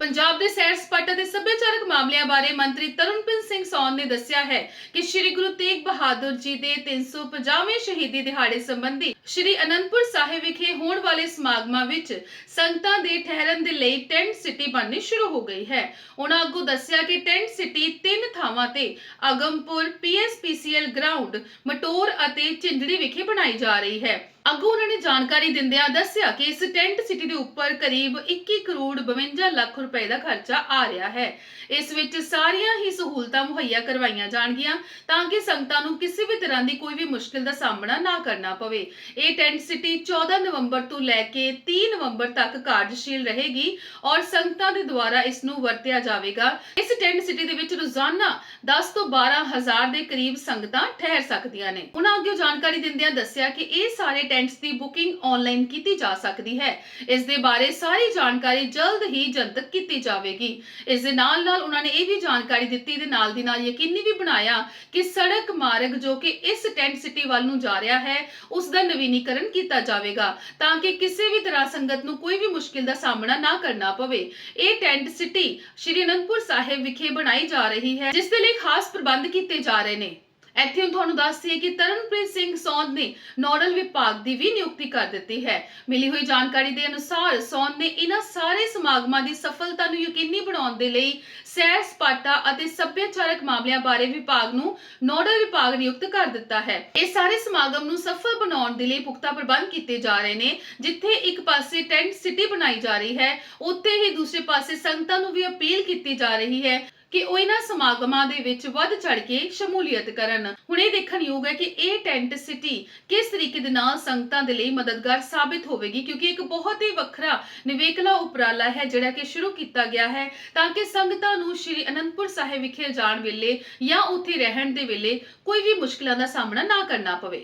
ਪੰਜਾਬ ਦੇ ਸੈਰ ਸਪਾਟਾ ਤੇ ਸੱਭਿਆਚਾਰਕ ਮਾਮਲਿਆਂ ਬਾਰੇ ਮੰਤਰੀ ਤਰਨਪ੍ਰੀਤ ਸਿੰਘ ਸੌਨ ਨੇ ਦੱਸਿਆ ਹੈ ਕਿ ਸ੍ਰੀ ਗੁਰੂ ਤੇਗ ਬਹਾਦਰ ਜੀ ਦੇ 350ਵੇਂ ਸ਼ਹੀਦੀ ਦਿਹਾੜੇ ਸੰਬੰਧੀ ਸ੍ਰੀ ਅਨੰਦਪੁਰ ਸਾਹਿਬ ਵਿਖੇ ਹੋਣ ਵਾਲੇ ਸਮਾਗਮਾਂ ਵਿੱਚ ਸੰਗਤਾਂ ਦੇ ਠਹਿਰਨ ਦੇ ਲਈ ਟੈਂਟ ਸਿਟੀ ਬਣਨੀ ਸ਼ੁਰੂ ਹੋ ਗਈ ਹੈ। ਉਹਨਾਂ ਅੱਗੋਂ ਦੱਸਿਆ ਕਿ ਟੈਂਟ ਸਿਟੀ ਤਿੰਨ ਥਾਵਾਂ ਤੇ ਅਗਮਪੁਰ, ਪੀਐਸਪੀਸੀਐਲ ਗਰਾਊਂਡ, ਮਟੋਰ ਅਤੇ ਝਿੰਜੜੀ ਵਿਖੇ ਬਣਾਈ ਜਾ ਰਹੀ ਹੈ। ਅੱਗੋਂ ਉਹਨਾਂ ਨੇ ਜਾਣਕਾਰੀ ਦਿੰਦਿਆਂ ਦੱਸਿਆ ਕਿ ਇਸ ਟੈਂਟ ਸਿਟੀ ਦੇ ਉੱਪਰ ਕਰੀਬ 21 ਕਰੋੜ 52 ਲੱਖ ਰੁਪਏ ਦਾ ਖਰਚਾ ਆ ਰਿਹਾ ਹੈ। ਇਸ ਵਿੱਚ ਸਾਰੀਆਂ ਹੀ ਸਹੂਲਤਾਂ ਮੁਹੱਈਆ ਕਰਵਾਈਆਂ ਜਾਣਗੀਆਂ ਤਾਂ ਕਿ ਸੰਗਤਾਂ ਨੂੰ ਕਿਸੇ ਵੀ ਤਰ੍ਹਾਂ ਦੀ ਕੋਈ ਵੀ ਮੁਸ਼ਕਲ ਦਾ ਸਾਹਮਣਾ ਨਾ ਕਰਨਾ ਪਵੇ। ਇਹ ਟੈਂਟ ਸਿਟੀ 14 ਨਵੰਬਰ ਤੋਂ ਲੈ ਕੇ 30 ਨਵੰਬਰ ਤੱਕ ਕਾਰਜਸ਼ੀਲ ਰਹੇਗੀ ਔਰ ਸੰਗਤਾਂ ਦੇ ਦੁਆਰਾ ਇਸ ਨੂੰ ਵਰਤਿਆ ਜਾਵੇਗਾ। ਇਸ ਟੈਂਟ ਸਿਟੀ ਦੇ ਵਿੱਚ ਰੋਜ਼ਾਨਾ 10 ਤੋਂ 12 ਹਜ਼ਾਰ ਦੇ ਕਰੀਬ ਸੰਗਤਾਂ ਠਹਿਰ ਸਕਦੀਆਂ ਨੇ। ਉਹਨਾਂ ਅੱਗੇ ਜਾਣਕਾਰੀ ਦਿੰਦਿਆਂ ਦੱਸਿਆ ਕਿ ਇਹ ਸਾਰੇ ਟੈਂਟਸ ਦੀ ਬੁਕਿੰਗ ਆਨਲਾਈਨ ਕੀਤੀ ਜਾ ਸਕਦੀ ਹੈ। ਇਸ ਦੇ ਬਾਰੇ ਸਾਰੀ ਜਾਣਕਾਰੀ ਜਲਦ ਹੀ ਜਨਤਕ ਕੀਤੀ ਜਾਵੇਗੀ। ਇਸ ਦੇ ਨਾਲ ਨਾਲ ਉਹਨਾਂ ਨੇ ਇਹ ਵੀ ਜਾਣਕਾਰੀ ਦਿੱਤੀ, ਦੇ ਨਾਲ ਦੀ ਨਾਲ ਯਕੀਨੀ ਵੀ ਬਣਾਇਆ ਕਿ ਸੜਕ ਮਾਰਗ ਜੋ ਕਿ ਇਸ ਟੈਂਟ ਸਿਟੀ ਵੱਲ ਨੂੰ ਜਾ ਰਿਹਾ ਹੈ, ਉਸ ਦਾ ਨਵੀਨੀਕਰਨ ਕੀਤਾ ਜਾਵੇਗਾ, ਤਾਂ ਕਿ ਕਿਸੇ ਵੀ ਤਰ੍ਹਾਂ ਸੰਗਤ ਨੂੰ ਕੋਈ ਵੀ ਮੁਸ਼ਕਿਲ ਦਾ ਸਾਹਮਣਾ ਨਾ ਕਰਨਾ ਪਵੇ। ਇਹ ਟੈਂਟ ਸਿਟੀ ਸ਼੍ਰੀ ਅਨੰਦਪੁਰ ਸਾਹਿਬ ਵਿਖੇ ਬਣਾਈ ਜਾ ਰਹੀ ਹੈ, ਜਿਸ ਦੇ ਲਈ ਖਾਸ ਪ੍ਰਬੰਧ ਕੀਤੇ ਜਾ ਰਹੇ ਨੇ। ਇੱਥੇ ਹੁਣ ਤੁਹਾਨੂੰ ਦੱਸ ਦਈਏ ਕਿ ਤਰਨਪ੍ਰੀਤ ਸਿੰਘ ਸੌਂਦ ਨੇ ਨੋਡਲ ਵਿਭਾਗ ਦੀ ਵੀ ਨਿਯੁਕਤੀ ਕਰ ਦਿੱਤੀ ਹੈ। ਮਿਲੀ ਹੋਈ ਜਾਣਕਾਰੀ ਦੇ ਅਨੁਸਾਰ ਸੌਂਦ ਨੇ ਇਹਨਾਂ ਸਾਰੇ ਸਮਾਗਮਾਂ ਦੀ ਸਫਲਤਾ ਨੂੰ ਯਕੀਨੀ ਬਣਾਉਣ ਦੇ ਲਈ ਸੈਰ ਸਪਾਟਾ ਅਤੇ ਸੱਭਿਆਚਾਰਕ ਮਾਮਲਿਆਂ ਬਾਰੇ ਵਿਭਾਗ ਨੂੰ ਨੋਡਲ ਵਿਭਾਗ ਨਿਯੁਕਤ ਕਰ ਦਿੱਤਾ ਹੈ। ਇਹ ਸਾਰੇ ਸਮਾਗਮ ਨੂੰ ਸਫਲ ਬਣਾਉਣ ਦੇ ਲਈ ਪੁਖਤਾ ਪ੍ਰਬੰਧ ਕੀਤੇ ਜਾ ਰਹੇ ਨੇ, ਜਿੱਥੇ ਇੱਕ ਪਾਸੇ ਟੈਂਟ ਸਿਟੀ ਬਣਾਈ ਜਾ ਰਹੀ ਹੈ, ਉੱਥੇ ਹੀ ਦੂਸਰੇ ਪਾਸੇ ਸੰਗਤਾਂ ਨੂੰ ਵੀ ਅਪੀਲ ਕੀਤੀ ਜਾ ਰਹੀ ਹੈ। ਕਿ ਉਹ ਇਹਨਾਂ ਸਮਾਗਮਾਂ ਦੇ ਵਿੱਚ ਵੱਧ ਚੜ ਕੇ ਸ਼ਮੂਲੀਅਤ ਕਰਨ। ਹੁਣ ਇਹ ਦੇਖਣਯੋਗ ਹੈ ਕਿ ਇਹ ਟੈਂਟ ਸਿਟੀ ਕਿਸ ਤਰੀਕੇ ਦੇ ਨਾਲ ਸੰਗਤਾਂ ਦੇ ਲਈ ਮਦਦਗਾਰ ਸਾਬਿਤ ਹੋਵੇਗੀ, ਕਿਉਂਕਿ ਇੱਕ ਬਹੁਤ ਹੀ ਵੱਖਰਾ ਨਿਵੇਕਲਾ ਉਪਰਾਲਾ ਹੈ ਜਿਹੜਾ ਕਿ ਸ਼ੁਰੂ ਕੀਤਾ ਗਿਆ ਹੈ ਤਾਂ ਕਿ ਸੰਗਤਾਂ ਨੂੰ ਸ਼੍ਰੀ ਅਨੰਦਪੁਰ ਸਾਹਿਬ ਵਿਖੇ ਜਾਣ ਵੇਲੇ ਜਾਂ ਉੱਥੇ ਰਹਿਣ ਦੇ ਵੇਲੇ ਕੋਈ ਵੀ ਮੁਸ਼ਕਲਾਂ ਦਾ ਸਾਹਮਣਾ ਨਾ ਕਰਨਾ ਪਵੇ।